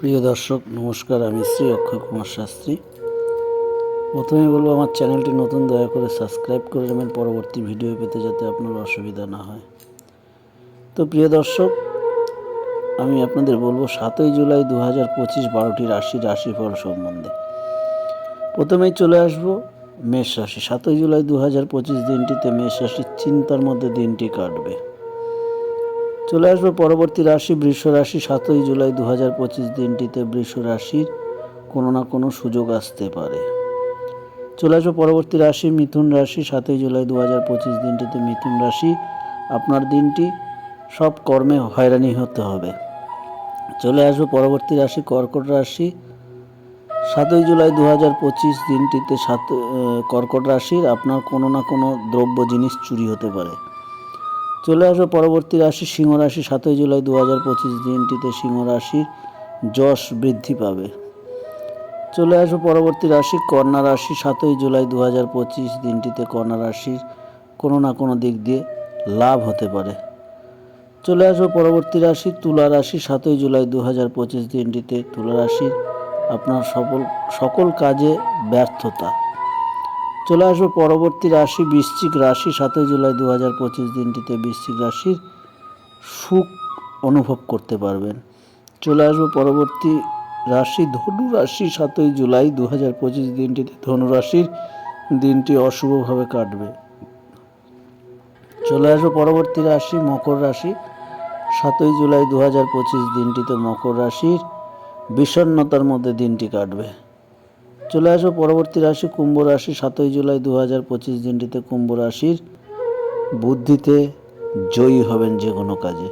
প্রিয় দর্শক, নমস্কার। আমি শ্রী অক্ষয় কুমার শাস্ত্রী। প্রথমে বলব, আমার চ্যানেলটি নতুন, দয়া করে সাবস্ক্রাইব করে নেবেন। পরবর্তী ভিডিও পেতে যাতে আপনার অসুবিধা না হয়। তো প্রিয় দর্শক, আমি আপনাদের বলব, সাতই জুলাই দু হাজার পঁচিশ বারোটি রাশি রাশিফল সম্বন্ধে। প্রথমেই চলে আসব মেষ রাশি। সাতই জুলাই দু হাজার পঁচিশ দিনটিতে মেষ রাশির চিন্তার মধ্যে দিনটি কাটবে। চলে আসব পরবর্তী রাশি বৃষ রাশি। সাতই জুলাই দু হাজার পঁচিশ দিনটিতে বৃষ রাশির কোনো না কোনো সুযোগ আসতে পারে। চলে আসব পরবর্তী রাশি মিথুন রাশি। সাতই জুলাই দু হাজার পঁচিশ দিনটিতে মিথুন রাশি। আপনার দিনটি সব কর্মে হয়রানি হতে হবে। চলে আসব পরবর্তী রাশি কর্কট রাশি। সাতই জুলাই দু হাজার পঁচিশ দিনটিতে সাত কর্কট রাশির আপনার কোনো না কোনো দ্রব্য জিনিস চুরি হতে পারে। চলে আসবে পরবর্তী রাশি সিংহ রাশি সাতই জুলাই দু হাজার পঁচিশ দিনটিতে সিংহ রাশির যশ বৃদ্ধি পাবে। চলে আসবে পরবর্তী রাশি কন্যা রাশি সাতই জুলাই দু হাজার পঁচিশ দিনটিতে কন্যা রাশির কোনো না কোনো দিক দিয়ে লাভ হতে পারে। চলে আসবে পরবর্তী রাশি তুলা রাশি সাতই জুলাই দু হাজার পঁচিশ দিনটিতে তুলা রাশির আপনার সকল সকল কাজে ব্যর্থতা। চলে আসব পরবর্তী রাশি বৃশ্চিক রাশি সাতই জুলাই দু হাজার পঁচিশ দিনটিতে বৃশ্চিক রাশির সুখ অনুভব করতে পারবেন। চলে আসব পরবর্তী রাশি ধনু রাশি সাতই জুলাই দু হাজার পঁচিশ দিনটিতে ধনু রাশির দিনটি অশুভভাবে কাটবে। চলে আসব পরবর্তী রাশি মকর রাশি সাতই জুলাই দু হাজার পঁচিশ দিনটিতে মকর রাশির বিষণ্ণতার মধ্যে দিনটি কাটবে। চলে আসব পরবর্তী রাশি কুম্ভ রাশি, সাতই জুলাই দু হাজার পঁচিশ দিনটিতে কুম্ভ রাশির বুদ্ধিতে জয়ী হবেন যে কোনো কাজে।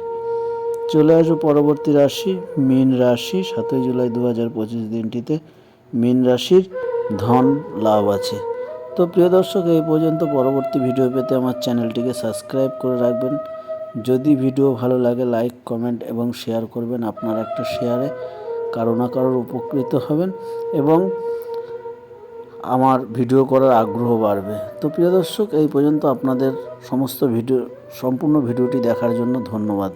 চলে আসব পরবর্তী রাশি, মীন রাশি, সাতই জুলাই দু হাজার পঁচিশ দিনটিতে মীন রাশির ধন লাভ আছে। তো প্রিয় দর্শক, এই পর্যন্ত পরবর্তী ভিডিও পেতে আমার চ্যানেলটিকে সাবস্ক্রাইব করে রাখবেন। যদি ভিডিও ভালো লাগে, লাইক, কমেন্ট এবং শেয়ার করবেন আপনার একটা শেয়ারে কারও না কারোর উপকৃত হবেন এবং আমার ভিডিও করার আগ্রহ বাড়বে। তো প্রিয় দর্শক, এই পর্যন্ত আপনাদের সমস্ত ভিডিও, সম্পূর্ণ ভিডিওটি দেখার জন্য ধন্যবাদ।